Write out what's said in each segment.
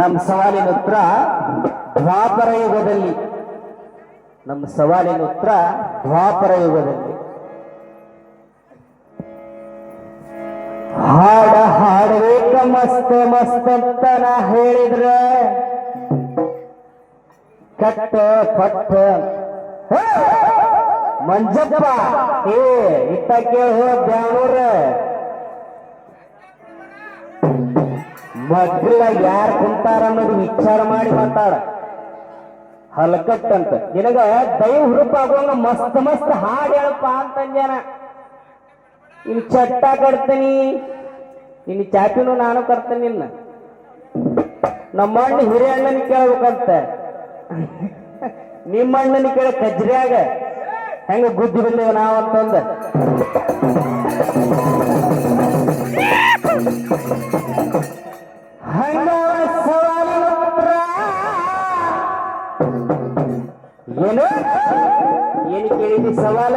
ನಮ್ಮ ಸವಾಲಿನ ಉತ್ತರ ದ್ವಾಪರ ಯುಗದಲ್ಲಿ. ನಮ್ಮ ಸವಾಲಿನ ಉತ್ತರ ದ್ವಾಪರ ಯುಗದಲ್ಲಿ. ಹಾಡ ಹಾಡಬೇಕ ಮಸ್ತ ಮಸ್ತ್ ನಾ ಹೇಳಿದ್ರ. ಕಟ್ಟ ಪಟ್ಟ! ಮಂಜಪ್ಪ, ಏ ಇತ್ತ ಕೇಳ ಬ್ಯಾಳೂರ ಮಗ್ಲ ಯಾರು ಕುಂತಾರ ಅನ್ನೋದು ವಿಚಾರ ಮಾಡಿ ಮಾತಾಡ ಹಲಕತ್ತಂತ. ನಿನಗ ದೈವ ಹುರುಪಾಗುವಂಗ ಮಸ್ತ್ ಮಸ್ತ್ ಹಾಡು ಹೇಳಪ್ಪ ಅಂತಂದ್ಯಾನ. ಇನ್ನು ಚಟ್ಟ ಕಡ್ತೀನಿ ಇನ್ನು ಚಾಪಿನೂ ನಾನು ಕರ್ತೇನೆ ನಿನ್ನ. ನಮ್ಮಣ್ಣ ಹಿರಿಯಣ್ಣನ ಕೇಳ್ಬೇಕಂತ. ನಿಮ್ಮ ಅಣ್ಣನ ಕೇಳ ಕಜ್ರಿಯಾಗ. ಹೆಂಗ ಗುದ್ದಿ ಬಂದೇವ ನಾವಂತಂದ ಹಂಗ ಕೇಳಿದಿ ಸವಾಲ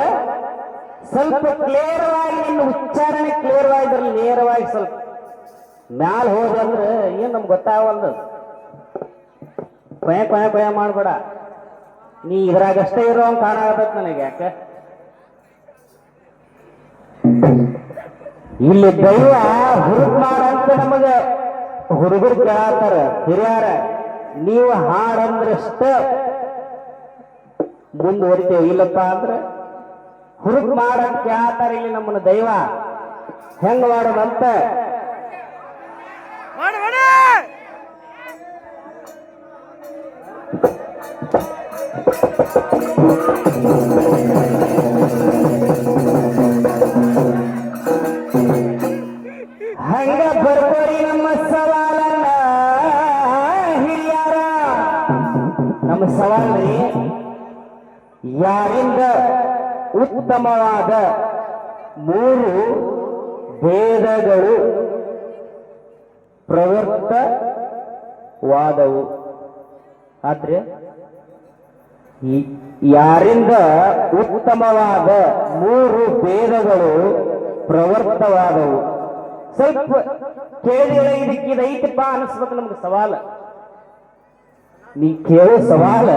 ಸ್ವಲ್ಪ ಕ್ಲಿಯರ್ ಆಗಿ ನಿನ್ನ ಉಚ್ಚಾರಣೆ ಕ್ಲಿಯರ್ ಆಗಿದ್ರಲ್ಲಿ ನೇರವಾಗಿ ಸ್ವಲ್ಪ. ಮ್ಯಾಲ ಹೋದ್ರಂದ್ರೆ ಏನ್ ನಮ್ಗೆ ಗೊತ್ತಾಗವಲ್ದು. ಕೊಯ ಕೊಯ ಕೊಯ ಮಾಡ್ಬೇಡ. ನೀ ಇದ್ರಾಗಷ್ಟೇ ಇರೋ ಕಾಣಾಗತ್ತ ನನಗೆ ಯಾಕೆ? ಇಲ್ಲಿ ದೈವ ಹುರುಗ್ ಮಾಡಂತ ನಮಗ ಹುಡುಗರು ಕೇಳತ್ತಾರ, ಹಿರಿಯಾರ, ನೀವು ಹಾಡಂದ್ರಷ್ಟ ಮುಂದುವರಿತೇವೆ ಇಲ್ಲಪ್ಪ ಅಂದ್ರೆ ಹುರುಪ್ ಮಾಡಂತ ಕೇಳತ್ತಾರ ಇಲ್ಲಿ ನಮ್ಮನ್ನ ದೈವ ಹೆಂಗ್ ಮಾಡೋದಂತ ಮಾಡು ಮಾಡು ಹಂಗ ಬರ್ಕೋರಿ ನಮ್ಮ ಸವಾಲನ್ನ ಹಿರಿಯಾರ ನಮ್ಮ ಸವಾಲ್ರಿ ಯಾರಿಂದ ಉತ್ತಮವಾದ ಮೂರು ಭೇದಗಳು ಪ್ರವೃತ್ತವಾದವು. ಆದ್ರೆ ಯಾರಿಂದ ಉತ್ತಮವಾದ ಮೂರು ಭೇದಗಳು ಪ್ರವರ್ತವಾದವು ಸ್ವಲ್ಪ ಕೇಳಿದ ಇದಕ್ಕೆ ಇದೈತಪ್ಪ ಅನಿಸ್ಬೇಕು ನಮ್ಗೆ ಸವಾಲ. ನೀ ಕೇಳೋ ಸವಾಲ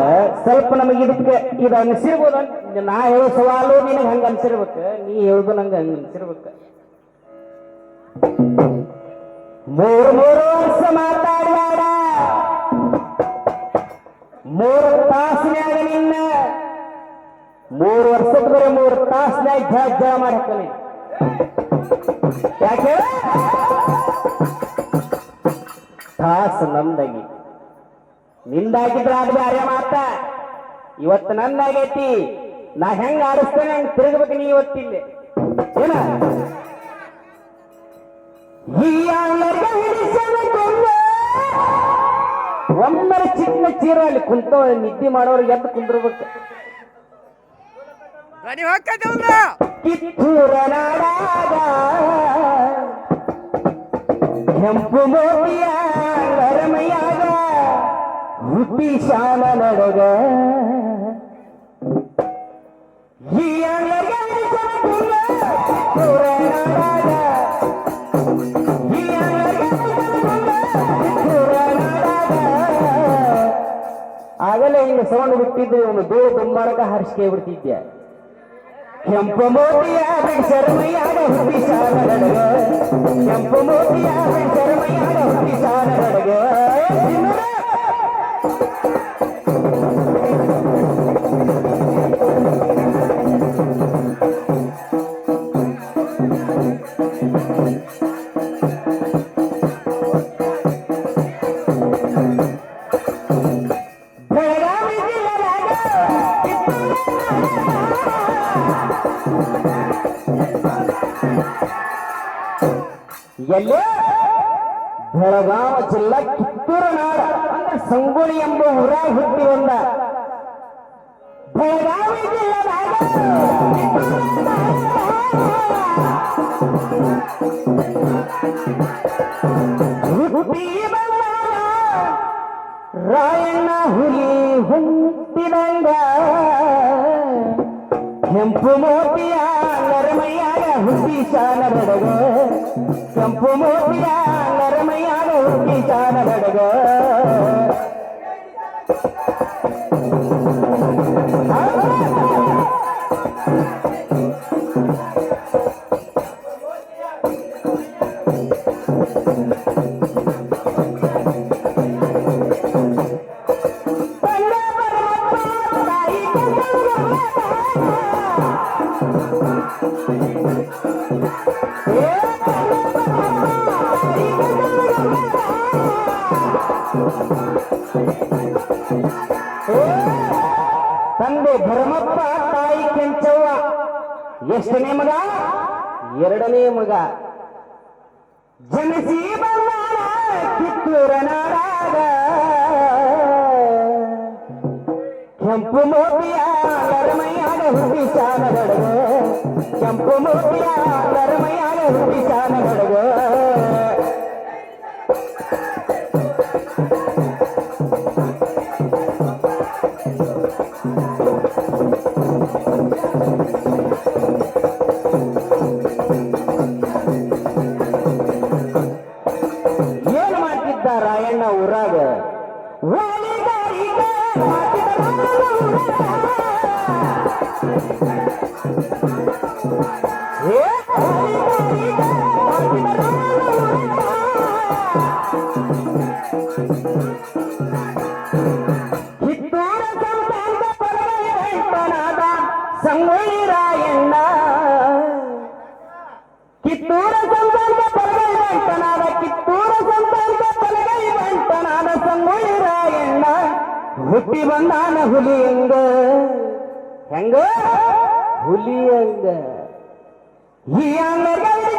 ಸ್ವಲ್ಪ ನಮಗೆ ಇದಕ್ಕೆ ಇದು ಅನಿಸಿರ್ಬೋದು? ನಾ ಹೇಳೋ ಸವಾಲು ನಿನಗೆ ಹಂಗ ಅನ್ಸಿರ್ಬೇಕು, ನೀ ಹೇಳುದು ನಂಗೆ ಹಂಗ ಅನ್ಸಿರ್ಬೇಕು. ಮೂರು ಮೂರು ವರ್ಷ ಮಾತಾಡ್ಬೇಡ. ಮೂರು ತಾಸಿನ್ಯಾಗ ನಿನ್ನ ಮೂರು ವರ್ಷದ ಮೂರು ತಾಸಿನ್ಯಾಗ ಜಾ ಜಾ ಮಾಡ್ತಾನೆ ಯಾಕೆ? ತಾಸು ನಂದಾಗಿ ನಿಂದಾಗಿದ್ರ ಅದು ಬ್ಯಾರೆ ಮಾತ. ಇವತ್ತು ನಂದಾಗೈತಿ ನಾ ಹೆಂಗ ಆಡಿಸ್ತೇನೆ ಹಂಗ ತಿರುಗಬೇಕು ನೀ ಇವತ್ತಿಲ್ಲಿ ಏನ? ಒಮ್ಮರ ಚಿಕ್ಕ ಚೀರ ಅಲ್ಲಿ ಕುಂತ ನಿದ್ದೆ ಮಾಡೋರು ಎದ್ದು ಕುಂದಿರ್ಬೇಕು. ಕಿತ್ತೂರ ನಾಡಾಗ ಕೆಂಪು ಮೋದಿಯ ನರಮಯ್ಯಾಗ ಕಿತ್ತೂರ ನಾಡಾಗ ಆಗಲೇ ಹಿಂಗ ಸೌಂಡ್ ಬಿಟ್ಟಿದ್ದು ಇವನು ದೂರ ದುಂಬಾಳಕ ಹರಿಸಿಕೆ ಬಿಡ್ತಿದ್ದೆ ಕೆಂಪು ಮೋತಿಯ ಶರ್ಮಯ್ಯಾಗ ಹುಟ್ಟಿ ಸಾಲ ನಡಗ ಕೆಂಪು ಮೋತಿಯ ಶರ್ಮಯ್ಯಾಗ ಹುಟ್ಟಿ ಸಾಲ ನಡಗ ಬೆಳಗಾವಿ ಜಿಲ್ಲೆದಾಗ ಎಲ್ಲೇ ಬೆಳಗಾವ ಜಿಲ್ಲಾ ಕಿತ್ತೂರು ನಾಡ ಅಂದ್ರೆ ಸಂಗೊಳ್ಳಿ ಎಂಬ ಊರಾಗ ಹುಟ್ಟಿ ಬಂದ ಬೆಳಗಾವಿ ಜಿಲ್ಲೆದಾಗ ಹುಟ್ಟಿ ಬಂದ ರಾಯಣ್ಣ ಹುಲಿ ಹುಟ್ಟಿದಂಗ ಕೆಂಪು ಮೋತಿಯ ನರಮಯ್ಯಾಗ ಹುಟ್ಟಿ ಸಾಲ ಬಡಗ ಕೆಂಪು ಮೋತಿಯ ನರಮಯ್ಯಾಗ ಕಿಶಾನ ಬಡಗ ತಂದೆ ಭರಮಪ್ಪ ತಾಯಿ ಕೆಂಚವ್ವ ಎಷ್ಟನೇ ಮಗ ಎರಡನೇ ಮಗ ಕೆಂಪು ಮೋತಿಯ ನರಮಯ್ಯಾಗ ಹುಟ್ಟಿಸಾನ ಬಡಗ ಕೆಂಪು ಮೋತಿಯ ನರಮಯ್ಯಾಗ ಹುಟ್ಟಿಸಾನ ಬಡಗ ಏನ್ ಸಂಗೊಳ್ಳಿ ರಾಯಣ್ಣ ಕಿತ್ತೂರ ಸಂತಾನದ ಪರಗೈ ಬಂಟನಾದ ಕಿತ್ತೂರ ಸಂತಾನದ ಪರಗೈ ಬಂಟನಾದ ಸಂಗೊಳ್ಳಿ ರಾಯಣ್ಣ ಹುಟ್ಟಿ ಬಂದಾನ ಹುಲಿ ಹಂಗ ಹೆಂಗ ಹುಲಿ ಹಂಗ ಈ ಅಂಗರ್ಗಲ್ಲಿ